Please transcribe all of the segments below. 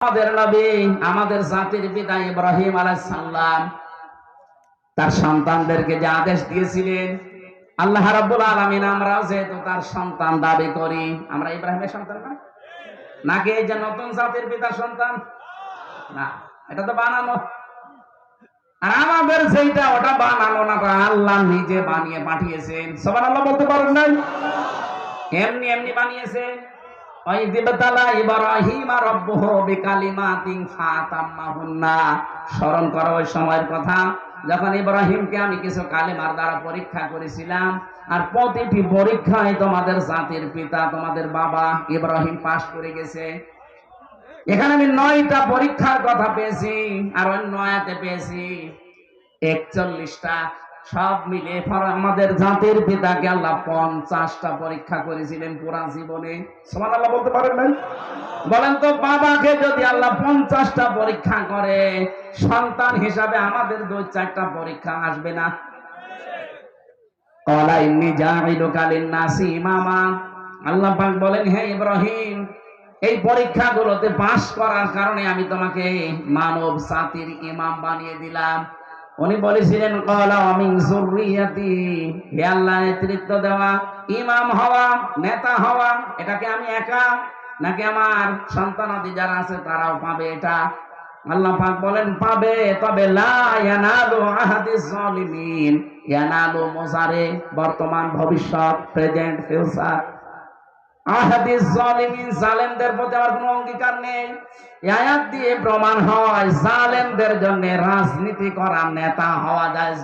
আমাদের নবী, আমাদের জাতির পিতা ইব্রাহিম আলাইসাল্লাম তার সন্তানদেরকে যে আদেশ দিয়েছিলেন, আল্লাহ রাব্বুল আলামিন আমরাও যেহেতু তার সন্তান দাবি করি, আমরা ইব্রাহিমের সন্তান না? নাকি এই যে নতুন জাতির পিতার সন্তান? না, এটা তো বানানো। আর আমাদের যেটা ওটা বানানো না আল্লাহ নিজে বানিয়ে পাঠিয়েছেন। সবার আল্লাহ বলতে পারেন নাই? এমনি এমনি বানিয়েছেন। স্মরণ করো ওই সময়ের কথা, যখন ইব্রাহিমকে আমি কিছু কালিমার দ্বারা পরীক্ষা করেছিলাম, আর প্রতিটি পরীক্ষায় তোমাদের জাতির পিতা, তোমাদের বাবা ইব্রাহিম পাশ করে গেছে। এখানে আমি নয়টা পরীক্ষার কথা পেয়েছি, আর ওই নয়াতে পেয়েছি। একচল্লিশটা সব মিলে আমাদের জাতির পিতাকে আল্লাহ পঞ্চাশটা পরীক্ষা করেছিলেন পুরা জীবনে। সমান আল্লাহ বলতে পারেন নাই? বলেন তো, বাবাকে যদি আল্লাহ পঞ্চাশটা পরীক্ষা করে, সন্তান হিসাবে আমাদের দুই চারটা পরীক্ষা আসবে না? পরীক্ষাগুলোতে পাশ করার কারণে আমি তোমাকে মানব জাতির ইমাম বানিয়ে দিলাম। উনি বলেছিলেন নেতৃত্ব দেওয়া, ইমাম হওয়া, নেতা হওয়া, এটাকে আমি একা? নাকি আমার সন্তানাদি যারা আছে তারাও পাবে এটা? আল্লাহ পাক বলেন, পাবে, তবে লা বর্তমান ভবিষ্যৎ, প্রেজেন্ট, ফিউচার। রাজনীতি করা নেতা হওয়া যায়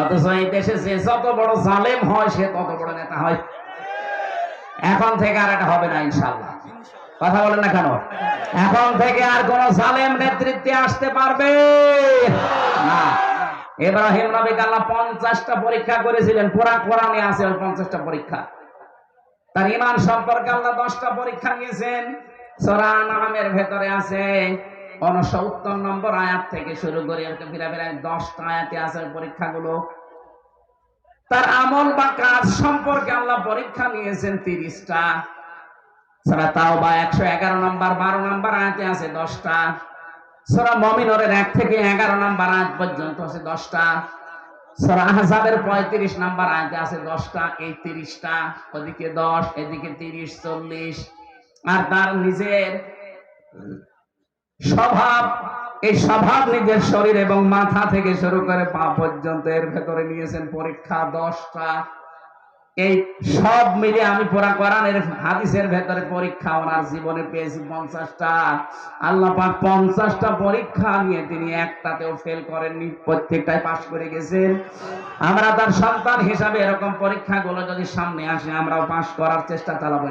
অথচ এই দেশে যে যত বড় জালেম হয়, সে তত বড় নেতা হয়। এখন থেকে আর এটা হবে না ইনশাল্লাহ কথা বলেন না কেন? এখন থেকে আর কোন জালেম নেতৃত্বে আসতে পারবে না। ইব্রাহিম নবীকে আল্লাহ পঞ্চাশটা পরীক্ষা করেছিলেন, পুরা কোরআনে আছে পঞ্চাশটা পরীক্ষা। তার ইমান সম্পর্কে আল্লাহ দশটা পরীক্ষা নিয়েছেন। ভেতরে আছে নম্বর আয়াত থেকে শুরু করে ফিরা দশটা আয়াতে আছে পরীক্ষাগুলো। তার আমল বা কাজ সম্পর্কে আল্লাহ পরীক্ষা নিয়েছেন তিরিশটা। সারা তাও বা একশো এগারো নম্বর, বারো নম্বর আয়াতে আছে দশটা। সরা মমিনরের এক থেকে এগারো নম্বর আয়াত পর্যন্ত আছে দশটা। পঁয়ত্রিশ নাম্বার আয়তে আছে দশটা এই তিরিশটা ওদিকে দশ, এদিকে তিরিশ, চল্লিশ। আর তার নিজের স্বভাব, এই স্বভাব নিজের শরীর এবং মাথা থেকে শুরু করে পা পর্যন্ত এর ভেতরে নিয়েছেন পরীক্ষা দশটা। এই সব মিলে আমি পুরা কোরআনের হাদিসের ভেতরে পরীক্ষা ওনার জীবনে পেয়েছি পঞ্চাশটা। আল্লাহ পঞ্চাশটা পরীক্ষা নিয়ে তিনি একটাতেও ফেল করেননি, প্রত্যেকটাই পাশ করে গেছেন। আমরা তার সন্তান হিসাবে এরকম পরীক্ষাগুলো যদি সামনে আসে, আমরাও পাশ করার চেষ্টা চালাবো